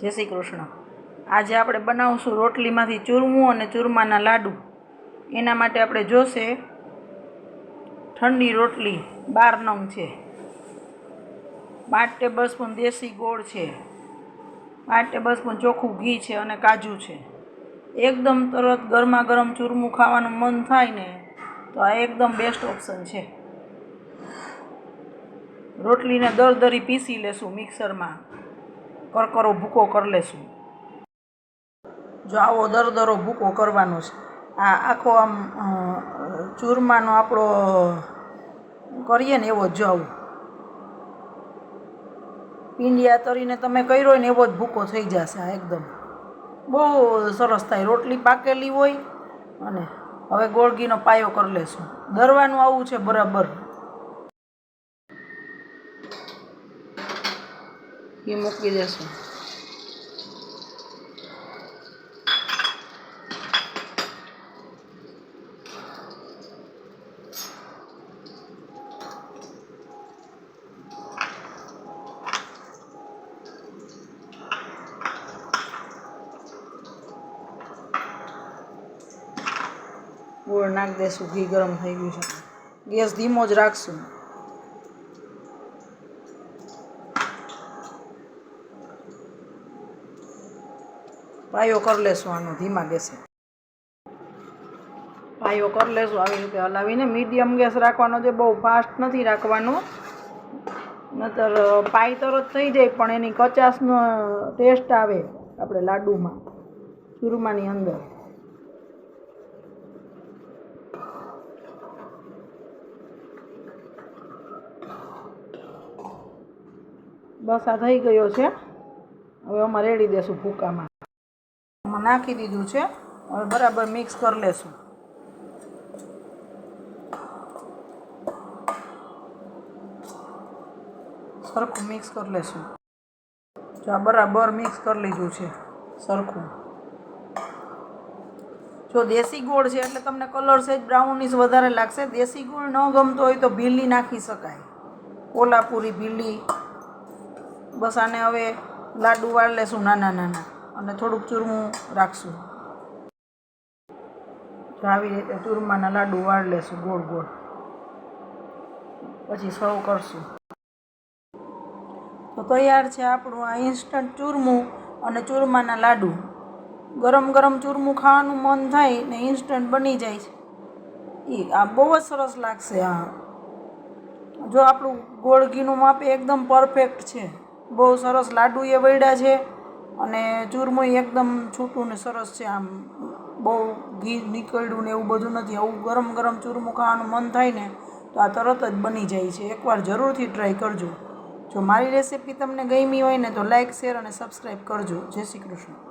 જય શ્રી કૃષ્ણ. આજે આપણે બનાવશું રોટલીમાંથી ચૂરમું અને ચૂરમાના લાડુ. એના માટે આપણે જોશે ઠંડી રોટલી બાર નંગ છે. પાંચ ટેબલ સ્પૂન દેશી ગોળ છે. પાંચ ટેબલ સ્પૂન ચોખ્ખું ઘી છે અને કાજુ છે. એકદમ તરત ગરમા ગરમ ચૂરમું ખાવાનું મન થાય ને, તો આ એકદમ બેસ્ટ ઓપ્શન છે. રોટલીને દરદરી પીસી લેશું મિક્સરમાં કરકરો ભૂકો કરી લેશું. જો આવો દરદરો ભૂકો કરવાનો છે. આ આખો આમ ચૂરમાનો આપણો કરીએ ને એવો જ જવું પીંડિયા તરીને તમે કર્યો ને એવો જ ભૂકો થઈ જશે એકદમ. બહુ સરસ થાય. રોટલી પાકેલી હોય અને હવે ગોળગીનો પાયો કરી લેશું. દરવાનું આવું છે બરાબર. એ મૂકી દેશું. ગોળ નાખી દેશું, ઘી ગરમ થઈ ગયું છે. ગેસ ધીમો જ રાખશું. પાયો કરી લેશું, આનો ધીમા ગેસે. પાયો કરી લેશું, આવી રીતે હલાવીને મીડિયમ ગેસ રાખવાનો છે, બહુ ફાસ્ટ નથી રાખવાનો. નતર પાય તરત થઈ જાય, પણ એની કચાશનો ટેસ્ટ આવે આપણે લાડુમાં ચૂરમાની અંદર. બસ આ થઈ ગયો છે. હવે અમારે રેડી દેશું ભૂકામાં. આમાં નાખી દીધું છે. હવે બરાબર મિક્સ કરી લેશું. સરખું મિક્સ કરી લેશું. જો આ બરાબર મિક્સ કરી લીધું છે. સરખું. જો દેશી ગોળ છે એટલે તમને કલર સેજ બ્રાઉનિશ વધારે લાગશે. દેશી ગોળ ન ગમતો હોય તો ભીલી નાખી શકાય. કોલ્હાપુરી ભીલી બસ આને હવે લાડુ વાળ લેશું નાના નાના. અને થોડુંક ચૂરમું રાખશું. તો આવી રીતે ચૂરમાના લાડુ વાળ લેશું ગોળ ગોળ. પછી સર્વ કરશું. તો તૈયાર છે આપણું આ ઇન્સ્ટન્ટ ચૂરમું અને ચૂરમાના લાડુ. ગરમ ગરમ ચૂરમું ખાવાનું મન થાય ને ઇન્સ્ટન્ટ બની જાય છે. એ આ બહુ જ સરસ લાગશે આ. જો આપણું ગોળ ઘીનું માપ એકદમ પરફેક્ટ છે. બહુ સરસ લાડુ એ વળ્યા છે. અને ચૂરમું એકદમ છૂટું ને સરસ છે આમ. બહુ ઘી નીકળ્યું ને એવું બધું નથી. આવું ગરમ ગરમ ચૂરમું ખાવાનું મન થાય ને તો આ તરત જ બની જાય છે. એકવાર જરૂરથી ટ્રાય કરજો. જો મારી રેસીપી તમને ગમી હોય ને તો લાઇક શેર અને સબસ્ક્રાઈબ કરજો. જય શ્રી કૃષ્ણ.